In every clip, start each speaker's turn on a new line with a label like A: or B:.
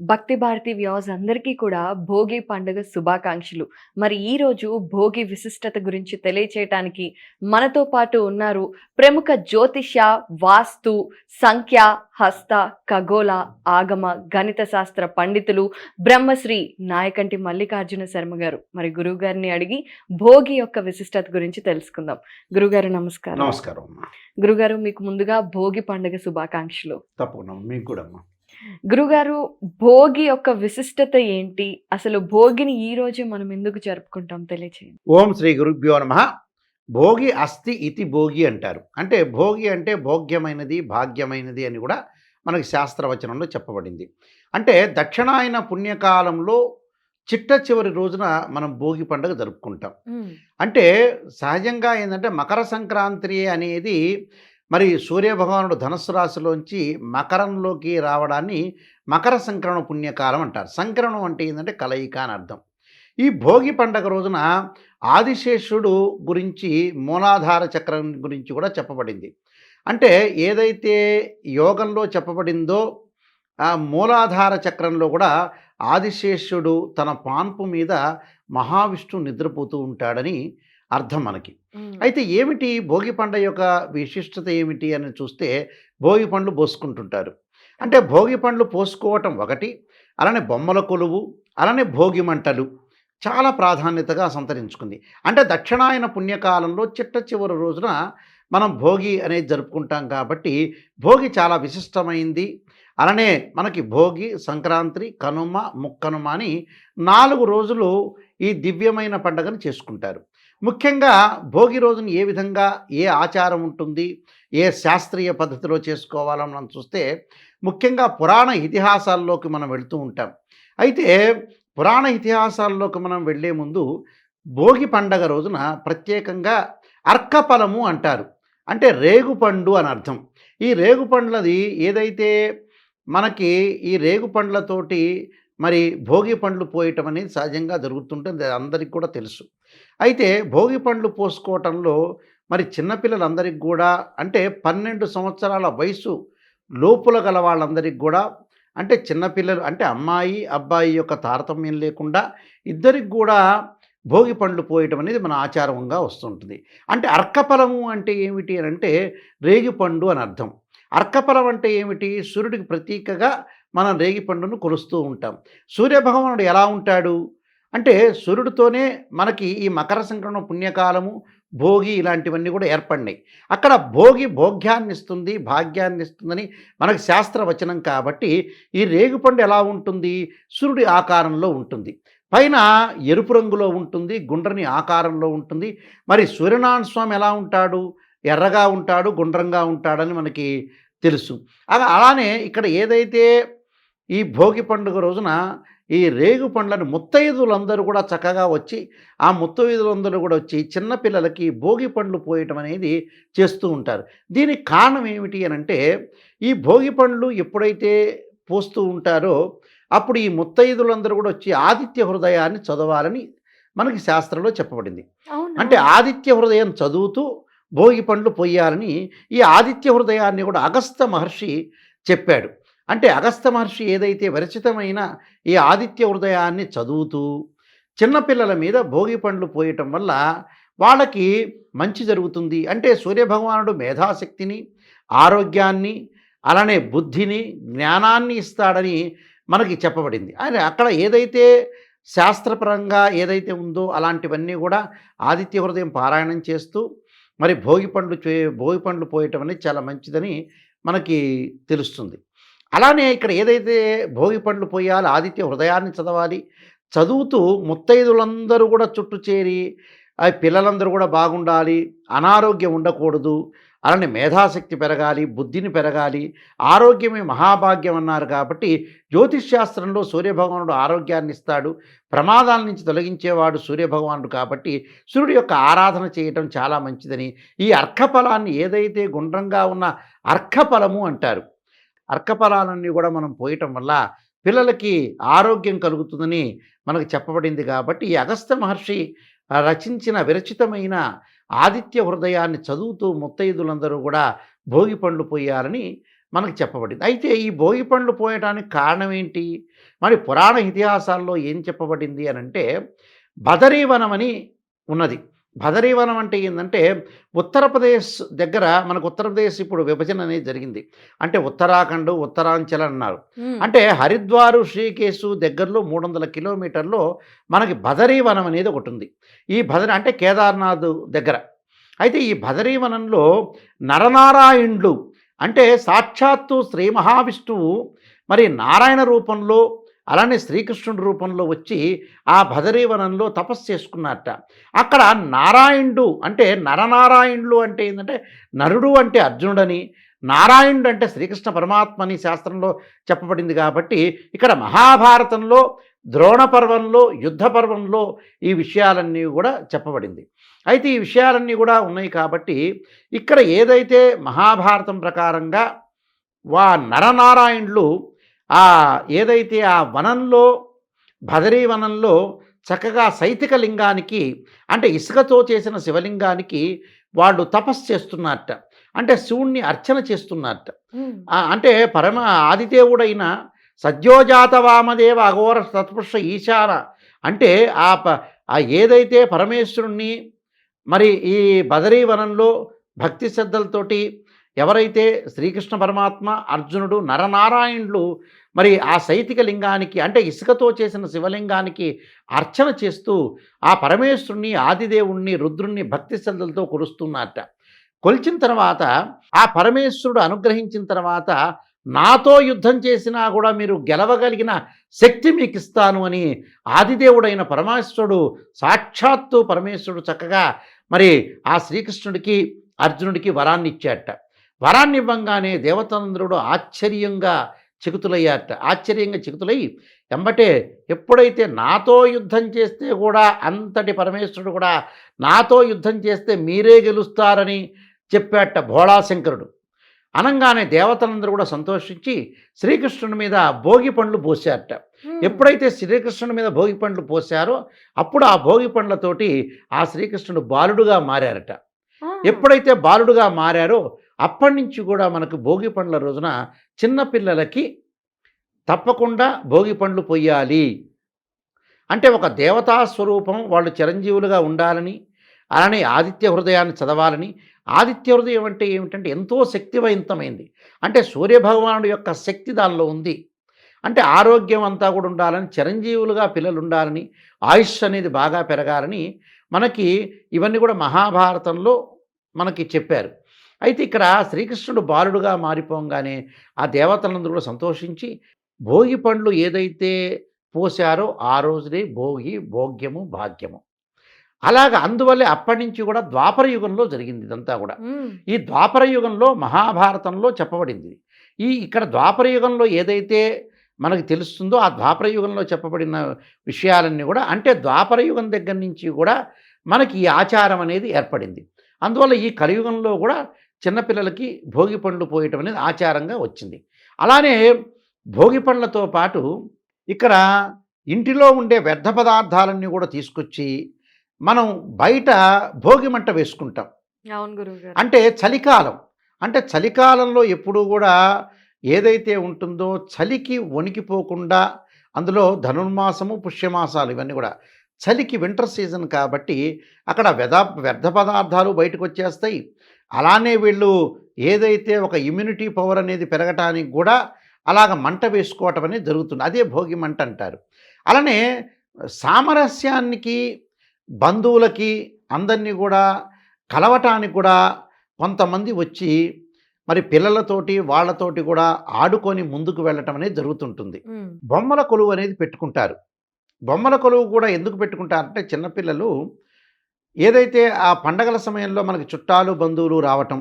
A: భక్తి భారతి వ్యూస్ అందరికీ కూడా భోగి పండుగ శుభాకాంక్షలు. మరి ఈ రోజు భోగి విశిష్టత గురించి తెలియచేయటానికి మనతో పాటు ఉన్నారు ప్రముఖ జ్యోతిష వాస్తు సంఖ్య హస్త ఖగోళ ఆగమ గణిత శాస్త్ర పండితులు బ్రహ్మశ్రీ నాయకంటి మల్లికార్జున శర్మ గారు. మరి గురువు గారిని అడిగి భోగి యొక్క విశిష్టత గురించి తెలుసుకుందాం. గురుగారు నమస్కారం.
B: నమస్కారం
A: గురుగారు మీకు ముందుగా భోగి పండుగ శుభాకాంక్షలు.
B: తప్పకుండా మీకు కూడా అమ్మా.
A: గురుగారు భోగి యొక్క విశిష్టత ఏంటి? అసలు భోగిని ఈ రోజే మనం ఎందుకు జరుపుకుంటాం తెలియచేయండి.
B: ఓం శ్రీ గురుభ్యో నమ. భోగి అస్థి ఇతి భోగి అంటారు. అంటే భోగి అంటే భోగ్యమైనది భాగ్యమైనది అని కూడా మనకి శాస్త్రవచనంలో చెప్పబడింది. అంటే దక్షిణాయన పుణ్యకాలంలో చిట్ట చివరి రోజున మనం భోగి పండుగ జరుపుకుంటాం. అంటే సహజంగా ఏంటంటే మకర సంక్రాంతి అనేది మరి సూర్యభగవానుడు ధనుసు రాశిలోంచి మకరంలోకి రావడాన్ని మకర సంక్రమణ పుణ్యకాలం అంటారు. సంక్రమణం అంటే ఏంటంటే కలయిక అని అర్థం. ఈ భోగి పండగ రోజున ఆదిశేషుడు గురించి మూలాధార చక్రం గురించి కూడా చెప్పబడింది. అంటే ఏదైతే యోగంలో చెప్పబడిందో ఆ మూలాధార చక్రంలో కూడా ఆదిశేషుడు తన పాన్పు మీద మహావిష్ణువు నిద్రపోతూ ఉంటాడని అర్థం మనకి. అయితే ఏమిటి భోగి పండుగ యొక్క విశిష్టత ఏమిటి అని చూస్తే భోగి పండ్లు పోసుకుంటుంటారు. అంటే భోగి పండ్లు పోసుకోవటం ఒకటి అలానే బొమ్మల కొలువు అలానే భోగి మంటలు చాలా ప్రాధాన్యతగా సంతరించుకుంది. అంటే దక్షిణాయన పుణ్యకాలంలో చిట్ట చివరి రోజున మనం భోగి అనేది జరుపుకుంటాం కాబట్టి భోగి చాలా విశిష్టమైంది. అలానే మనకి భోగి సంక్రాంతి కనుమ ముక్కనుమ అని నాలుగు రోజులు ఈ దివ్యమైన పండుగను చేసుకుంటారు. ముఖ్యంగా భోగి రోజున ఏ విధంగా ఏ ఆచారం ఉంటుంది ఏ శాస్త్రీయ పద్ధతిలో చేసుకోవాలని మనం చూస్తే ముఖ్యంగా పురాణ ఇతిహాసాల్లోకి మనం వెళుతూ ఉంటాం. అయితే పురాణ ఇతిహాసాల్లోకి మనం వెళ్ళే ముందు భోగి పండగ రోజున ప్రత్యేకంగా అర్కఫలము అంటారు. అంటే రేగుపండు అని అర్థం. ఈ రేగుపండ్లది ఏదైతే మనకి ఈ రేగుపండ్లతోటి మరి భోగి పండ్లు పోయటం అనేది సహజంగా జరుగుతుంటుంది అందరికీ కూడా తెలుసు. అయితే భోగి పండ్లు పోసుకోవటంలో మరి చిన్నపిల్లలందరికీ కూడా అంటే పన్నెండు సంవత్సరాల వయసు లోపుల గల వాళ్ళందరికీ కూడా అంటే చిన్నపిల్లలు అంటే అమ్మాయి అబ్బాయి యొక్క తారతమ్యం లేకుండా ఇద్దరికి కూడా భోగి పండ్లు పోయటం అనేది మన ఆచారంగా వస్తుంటుంది. అంటే అర్కఫలము అంటే ఏమిటి అని అంటే రేగిపండు అని అర్థం. అర్కఫలం అంటే ఏమిటి? సూర్యుడికి ప్రతీకగా మనం రేగిపండును కొలుస్తూ ఉంటాం. సూర్యభగవానుడు ఎలా ఉంటాడు? అంటే సూర్యుడితోనే మనకి ఈ మకర సంక్రమణ పుణ్యకాలము భోగి ఇలాంటివన్నీ కూడా ఏర్పడినాయి. అక్కడ భోగి భోగ్యాన్ని ఇస్తుంది భాగ్యాన్ని ఇస్తుందని మనకు శాస్త్రవచనం కాబట్టి ఈ రేగుపండు ఎలా ఉంటుంది? సూర్యుడి ఆకారంలో ఉంటుంది. పైన ఎరుపు రంగులో ఉంటుంది గుండ్రని ఆకారంలో ఉంటుంది. మరి సూర్యనారాయణ స్వామి ఎలా ఉంటాడు? ఎర్రగా ఉంటాడు గుండ్రంగా ఉంటాడని మనకి తెలుసు. అలానే ఇక్కడ ఏదైతే ఈ భోగి పండుగ రోజున ఈ రేగు పండ్లను ముత్తైదులందరూ కూడా చక్కగా వచ్చి ఆ ముత్తైదులందరూ కూడా వచ్చి చిన్నపిల్లలకి భోగి పండ్లు పోయటం అనేది చేస్తూ ఉంటారు. దీనికి కారణం ఏమిటి అని అంటే ఈ భోగి పండ్లు ఎప్పుడైతే పోస్తూ ఉంటారో అప్పుడు ఈ ముత్తైదులందరూ కూడా వచ్చి ఆదిత్య హృదయాన్ని చదవాలని మనకి శాస్త్రంలో చెప్పబడింది. అంటే ఆదిత్య హృదయం చదువుతూ భోగి పండ్లు పొయ్యాలని ఈ ఆదిత్య హృదయాన్ని కూడా అగస్త మహర్షి చెప్పాడు. అంటే అగస్త మహర్షి ఏదైతే విరచితమైన ఈ ఆదిత్య హృదయాన్ని చదువుతూ చిన్నపిల్లల మీద భోగి పండ్లు పోయటం వల్ల వాళ్ళకి మంచి జరుగుతుంది. అంటే సూర్యభగవానుడు మేధాశక్తిని ఆరోగ్యాన్ని అలానే బుద్ధిని జ్ఞానాన్ని ఇస్తాడని మనకి చెప్పబడింది. అని అక్కడ ఏదైతే శాస్త్రపరంగా ఏదైతే ఉందో అలాంటివన్నీ కూడా ఆదిత్య హృదయం పారాయణం చేస్తూ మరి భోగి పండ్లు చే భోగి పండ్లు పోయటం అనేది చాలా మంచిదని మనకి తెలుస్తుంది. అలానే ఇక్కడ ఏదైతే భోగి పండ్లు పోయాలి ఆదిత్య హృదయాన్ని చదవాలి చదువుతూ ముత్తైదులందరూ కూడా చుట్టూ చేరి పిల్లలందరూ కూడా బాగుండాలి అనారోగ్యం ఉండకూడదు అలానే మేధాశక్తి పెరగాలి బుద్ధిని పెరగాలి ఆరోగ్యమే మహాభాగ్యం అన్నారు కాబట్టి జ్యోతిష్ శాస్త్రంలో సూర్యభగవానుడు ఆరోగ్యాన్ని ఇస్తాడు ప్రమాదాల నుంచి తొలగించేవాడు సూర్యభగవానుడు కాబట్టి సూర్యుడు యొక్క ఆరాధన చేయటం చాలా మంచిదని ఈ అర్కఫలాన్ని ఏదైతే గుండ్రంగా ఉన్న అర్కఫలము అంటారు. అర్కఫలాలన్నీ కూడా మనం పోయటం వల్ల పిల్లలకి ఆరోగ్యం కలుగుతుందని మనకు చెప్పబడింది కాబట్టి ఈ అగస్త్య మహర్షి రచించిన విరచితమైన ఆదిత్య హృదయాన్ని చదువుతూ ముత్తైదులందరూ కూడా భోగి పండ్లు పోయాలని మనకు చెప్పబడింది. అయితే ఈ భోగి పండ్లు పోయటానికి కారణం ఏంటి? మరి పురాణ ఇతిహాసాల్లో ఏం చెప్పబడింది అని అంటే బదరీవనం అని ఉన్నది. బదరీవనం అంటే ఏంటంటే ఉత్తరప్రదేశ్ దగ్గర మనకు ఉత్తరప్రదేశ్ ఇప్పుడు విభజన అనేది జరిగింది. అంటే ఉత్తరాఖండ్ ఉత్తరాంచల్ అన్నారు. అంటే హరిద్వారు శ్రీకేశు దగ్గరలో మూడు వందల కిలోమీటర్లో మనకి బదరీవనం అనేది ఒకటి ఉంది. ఈ బదరి అంటే కేదార్నాథ్ దగ్గర. అయితే ఈ బదరీవనంలో నరనారాయణులు అంటే సాక్షాత్తు శ్రీ మహావిష్ణువు మరి నారాయణ రూపంలో అలానే శ్రీకృష్ణుడి రూపంలో వచ్చి ఆ భదరీవనంలో తపస్సు చేసుకున్నట్ట అక్కడ నారాయణుడు అంటే నరనారాయణుడు అంటే ఏంటంటే నరుడు అంటే అర్జునుడని నారాయణుడు అంటే శ్రీకృష్ణ పరమాత్మని శాస్త్రంలో చెప్పబడింది కాబట్టి ఇక్కడ మహాభారతంలో ద్రోణ పర్వంలో యుద్ధ పర్వంలో ఈ విషయాలన్నీ కూడా చెప్పబడింది. అయితే ఈ విషయాలన్నీ కూడా ఉన్నాయి కాబట్టి ఇక్కడ ఏదైతే మహాభారతం ప్రకారంగా వా నరనారాయణులు ఆ ఏదైతే ఆ వనంలో భదరీ వనంలో చక్కగా సైతిక లింగానికి అంటే ఇసుకతో చేసిన శివలింగానికి వాళ్ళు తపస్సు చేస్తున్నట్ట అంటే శివుణ్ణి అర్చన చేస్తున్నట్ట అంటే పరమ ఆదిదేవుడైన సద్యోజాత వామదేవ అఘోర సత్పురుష ఈశాన అంటే ఆ ప ఆ ఏదైతే పరమేశ్వరుణ్ణి మరి ఈ బదరీవనంలో భక్తి శ్రద్ధలతోటి ఎవరైతే శ్రీకృష్ణ పరమాత్మ అర్జునుడు నరనారాయణులు మరి ఆ సైతిక లింగానికి అంటే ఇసుకతో చేసిన శివలింగానికి అర్చన చేస్తూ ఆ పరమేశ్వరుణ్ణి ఆదిదేవుణ్ణి రుద్రుణ్ణి భక్తి శ్రద్ధలతో కొలుస్తున్నారట. కొలిచిన తర్వాత ఆ పరమేశ్వరుడు అనుగ్రహించిన తర్వాత నాతో యుద్ధం చేసినా కూడా మీరు గెలవగలిగిన శక్తి మీకు ఇస్తాను అని ఆదిదేవుడైన పరమేశ్వరుడు సాక్షాత్తు పరమేశ్వరుడు చక్కగా మరి ఆ శ్రీకృష్ణుడికి అర్జునుడికి వరాన్ని ఇచ్చాట వరాన్ని ఇవ్వంగానే దేవతంద్రుడు ఆశ్చర్యంగా చికుతులయ్యాట ఆశ్చర్యంగా చికుతులై ఎంబటే ఎప్పుడైతే నాతో యుద్ధం చేస్తే కూడా అంతటి పరమేశ్వరుడు కూడా నాతో యుద్ధం చేస్తే మీరే గెలుస్తారని చెప్పాట భోళాశంకరుడు. అనంగానే దేవతలందరూ కూడా సంతోషించి శ్రీకృష్ణుడి మీద భోగి పండ్లు పోసారట ఎప్పుడైతే శ్రీకృష్ణుడి మీద భోగి పండ్లు పోసారో అప్పుడు ఆ భోగి పండ్లతోటి ఆ శ్రీకృష్ణుడు బాలుడుగా మారారట. ఎప్పుడైతే బాలుడుగా మారారో అప్పటి నుంచి కూడా మనకు భోగి పండ్ల రోజున చిన్నపిల్లలకి తప్పకుండా భోగి పండ్లు పొయ్యాలి. అంటే ఒక దేవతా స్వరూపం వాళ్ళు చిరంజీవులుగా ఉండాలని అలానే ఆదిత్య హృదయాన్ని చదవాలని. ఆదిత్య హృదయం అంటే ఏమిటంటే ఎంతో శక్తివంతమైంది. అంటే సూర్యభగవానుడు యొక్క శక్తి దానిలో ఉంది. అంటే ఆరోగ్యం అంతా కూడా ఉండాలని చిరంజీవులుగా పిల్లలు ఉండాలని ఆయుష్ అనేది బాగా పెరగాలని మనకి ఇవన్నీ కూడా మహాభారతంలో మనకి చెప్పారు. అయితే ఇక్కడ శ్రీకృష్ణుడు బాలుడుగా మారిపోగానే ఆ దేవతలందరూ కూడా సంతోషించి భోగి పండ్లు ఏదైతే పోసారో ఆ రోజునే భోగి భోగ్యము భాగ్యము. అలాగ అందువల్లే అప్పటి నుంచి కూడా ద్వాపర యుగంలో జరిగింది ఇదంతా కూడా. ఈ ద్వాపర యుగంలో మహాభారతంలో చెప్పబడింది. ఈ ఇక్కడ ద్వాపర యుగంలో ఏదైతే మనకు తెలుస్తుందో ఆ ద్వాపర యుగంలో చెప్పబడిన విషయాలన్నీ కూడా అంటే ద్వాపర యుగం దగ్గర నుంచి కూడా మనకి ఈ ఆచారం అనేది ఏర్పడింది. అందువల్ల ఈ కలియుగంలో కూడా చిన్నపిల్లలకి భోగి పండ్లు పోయటం అనేది ఆచారంగా వచ్చింది. అలానే భోగి పండ్లతో పాటు ఇక్కడ ఇంటిలో ఉండే వ్యర్థ పదార్థాలన్నీ కూడా తీసుకొచ్చి మనం బయట భోగి మంట వేసుకుంటాం. అంటే చలికాలం. అంటే చలికాలంలో ఎప్పుడూ కూడా ఏదైతే ఉంటుందో చలికి వణికిపోకుండా అందులో ధనుర్మాసము పుష్యమాసాలు ఇవన్నీ కూడా చలికి వింటర్ సీజన్ కాబట్టి అక్కడ వ్యధ వ్యర్థ పదార్థాలు బయటకు వచ్చేస్తాయి. అలానే వీళ్ళు ఏదైతే ఒక ఇమ్యూనిటీ పవర్ అనేది పెరగటానికి కూడా అలాగ మంట వేసుకోవటం అనేది జరుగుతుంది. అదే భోగి మంట అంటారు. అలానే సామరస్యానికి బంధువులకి అందరినీ కూడా కలవటానికి కూడా కొంతమంది వచ్చి మరి పిల్లలతోటి వాళ్ళతోటి కూడా ఆడుకొని ముందుకు వెళ్ళటం అనేది జరుగుతుంటుంది. బొమ్మల కొలువు అనేది పెట్టుకుంటారు. బొమ్మల కొలువు కూడా ఎందుకు పెట్టుకుంటారంటే చిన్నపిల్లలు ఏదైతే ఆ పండగల సమయంలో మనకి చుట్టాలు బంధువులు రావటం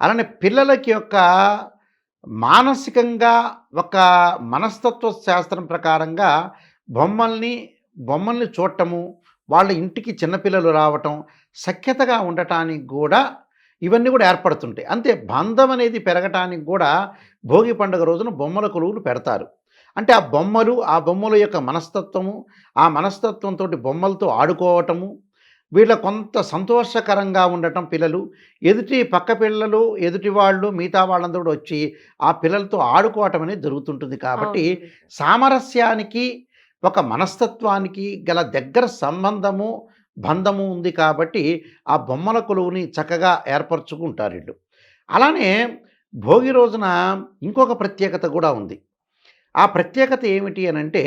B: అలానే పిల్లలకి యొక్క మానసికంగా ఒక మనస్తత్వ శాస్త్రం ప్రకారంగా బొమ్మల్ని బొమ్మల్ని చూడటము వాళ్ళ ఇంటికి చిన్నపిల్లలు రావటం సఖ్యతగా ఉండటానికి కూడా ఇవన్నీ కూడా ఏర్పడుతుంటాయి. అంతే బంధం అనేది పెరగటానికి కూడా భోగి పండుగ రోజున బొమ్మల కొలువులు పెడతారు. అంటే ఆ బొమ్మలు ఆ బొమ్మల యొక్క మనస్తత్వము ఆ మనస్తత్వంతో బొమ్మలతో ఆడుకోవటము వీళ్ళ కొంత సంతోషకరంగా ఉండటం పిల్లలు. ఎదుటి పక్క పిల్లలు ఎదుటి వాళ్ళు మిగతా వాళ్ళందరూ కూడా వచ్చి ఆ పిల్లలతో ఆడుకోవటం అనేది జరుగుతుంటుంది కాబట్టి. సామరస్యానికి ఒక మనస్తత్వానికి గల దగ్గర సంబంధము బంధము ఉంది కాబట్టి ఆ బొమ్మల కొలువుని చక్కగా ఏర్పరచుకుంటారు వీళ్ళు. అలానే భోగి రోజున ఇంకొక ప్రత్యేకత కూడా ఉంది. ఆ ప్రత్యేకత ఏమిటి అని అంటే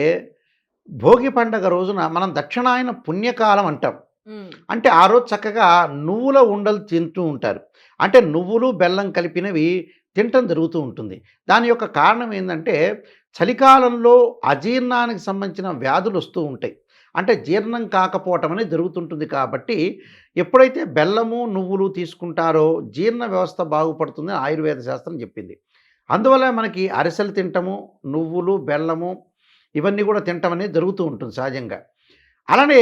B: భోగి పండగ రోజున మనం దక్షిణాయన పుణ్యకాలం అంటాం. అంటే ఆ రోజు చక్కగా నువ్వుల ఉండలు తింటూ ఉంటారు. అంటే నువ్వులు బెల్లం కలిపినవి తినటం జరుగుతూ ఉంటుంది. దాని యొక్క కారణం ఏంటంటే చలికాలంలో అజీర్ణానికి సంబంధించిన వ్యాధులు వస్తూ ఉంటాయి. అంటే జీర్ణం కాకపోవటం అనేది జరుగుతుంటుంది కాబట్టి ఎప్పుడైతే బెల్లము నువ్వులు తీసుకుంటారో జీర్ణ వ్యవస్థ బాగుపడుతుంది ఆయుర్వేద శాస్త్రం చెప్పింది. అందువల్ల మనకి అరిసెలు తింటము నువ్వులు బెల్లము ఇవన్నీ కూడా తినటం అనేది జరుగుతూ ఉంటుంది సహజంగా. అలానే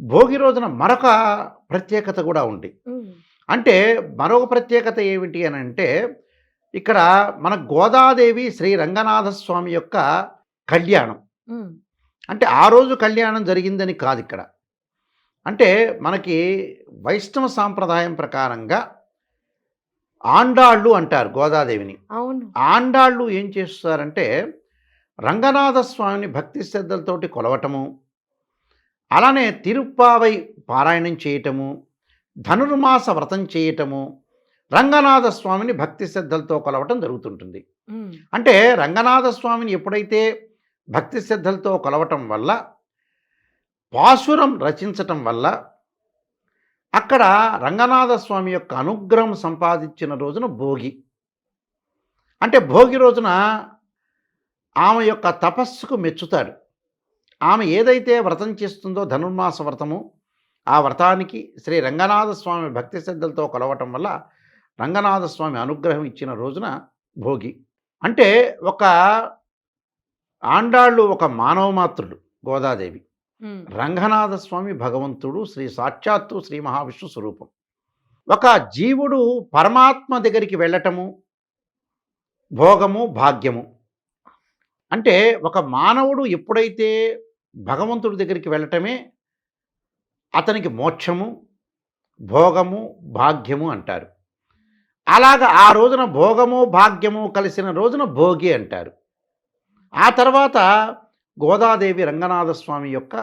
B: భోగి రోజున మరొక ప్రత్యేకత కూడా ఉంది. అంటే మరొక ప్రత్యేకత ఏమిటి అని అంటే ఇక్కడ మన గోదాదేవి శ్రీ రంగనాథ స్వామి యొక్క కళ్యాణం. అంటే ఆ రోజు కళ్యాణం జరిగిందని కాదు ఇక్కడ. అంటే మనకి వైష్ణవ సాంప్రదాయం ప్రకారంగా ఆండాళ్ళు అంటారు గోదాదేవిని. ఆండాళ్ళు ఏం చేస్తారంటే రంగనాథ స్వామిని భక్తి శ్రద్ధలతోటి కొలవటము అలానే తిరుప్పావై పారాయణం చేయటము ధనుర్మాస వ్రతం చేయటము రంగనాథ స్వామిని భక్తి శ్రద్ధలతో కొలవటం జరుగుతుంటుంది. అంటే రంగనాథ స్వామిని ఎప్పుడైతే భక్తి శ్రద్ధలతో కొలవటం వల్ల పాసురం రచించటం వల్ల అక్కడ రంగనాథ స్వామి యొక్క అనుగ్రహం సంపాదించిన రోజున భోగి. అంటే భోగి రోజున ఆమె యొక్క తపస్సుకు మెచ్చుతాడు. ఆమె ఏదైతే వ్రతం చేస్తుందో ధనుర్మాస వ్రతము ఆ వ్రతానికి శ్రీ రంగనాథ స్వామి భక్తి శ్రద్ధలతో కొలవటం వల్ల రంగనాథ స్వామి అనుగ్రహం ఇచ్చిన రోజున భోగి. అంటే ఒక ఆండాళ్ళు ఒక మానవమాతృడు గోదాదేవి. రంగనాథ స్వామి భగవంతుడు శ్రీ సాక్షాత్తు శ్రీ మహావిష్ణు స్వరూపం. ఒక జీవుడు పరమాత్మ దగ్గరికి వెళ్ళటము భోగము భాగ్యము. అంటే ఒక మానవుడు ఎప్పుడైతే భగవంతుడి దగ్గరికి వెళ్ళటమే అతనికి మోక్షము భోగము భాగ్యము అంటారు. అలాగ ఆ రోజున భోగము భాగ్యము కలిసిన రోజున భోగి అంటారు. ఆ తర్వాత గోదాదేవి రంగనాథస్వామి యొక్క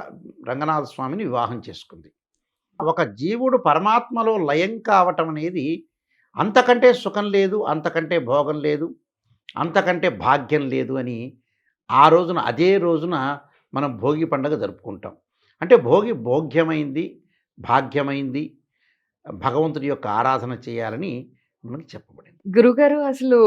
B: రంగనాథ స్వామిని వివాహం చేసుకుంది. ఒక జీవుడు పరమాత్మలో లయం కావటం అనేది అంతకంటే సుఖం లేదు అంతకంటే భోగం లేదు అంతకంటే భాగ్యం లేదు అని ఆ రోజున అదే రోజున మనం భోగి పండుగ జరుపుకుంటాం. అంటే భోగి భోగ్యమైంది భాగ్యమైంది భగవంతుడి యొక్క ఆరాధన చేయాలని మనకి చెప్పబడింది.
A: గురుగారు అసలు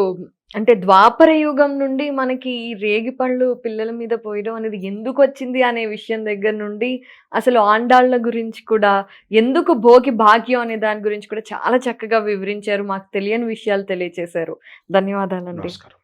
A: అంటే ద్వాపర యుగం నుండి మనకి ఈ రేగి పళ్ళు పిల్లల మీద పోయడం అనేది ఎందుకు వచ్చింది అనే విషయం దగ్గర నుండి అసలు ఆండాళ్ళ గురించి కూడా ఎందుకు భోగి భాగ్యం అనే దాని గురించి కూడా చాలా చక్కగా వివరించారు. మాకు తెలియని విషయాలు తెలియచేశారు. ధన్యవాదాలండి.
B: నమస్కారం.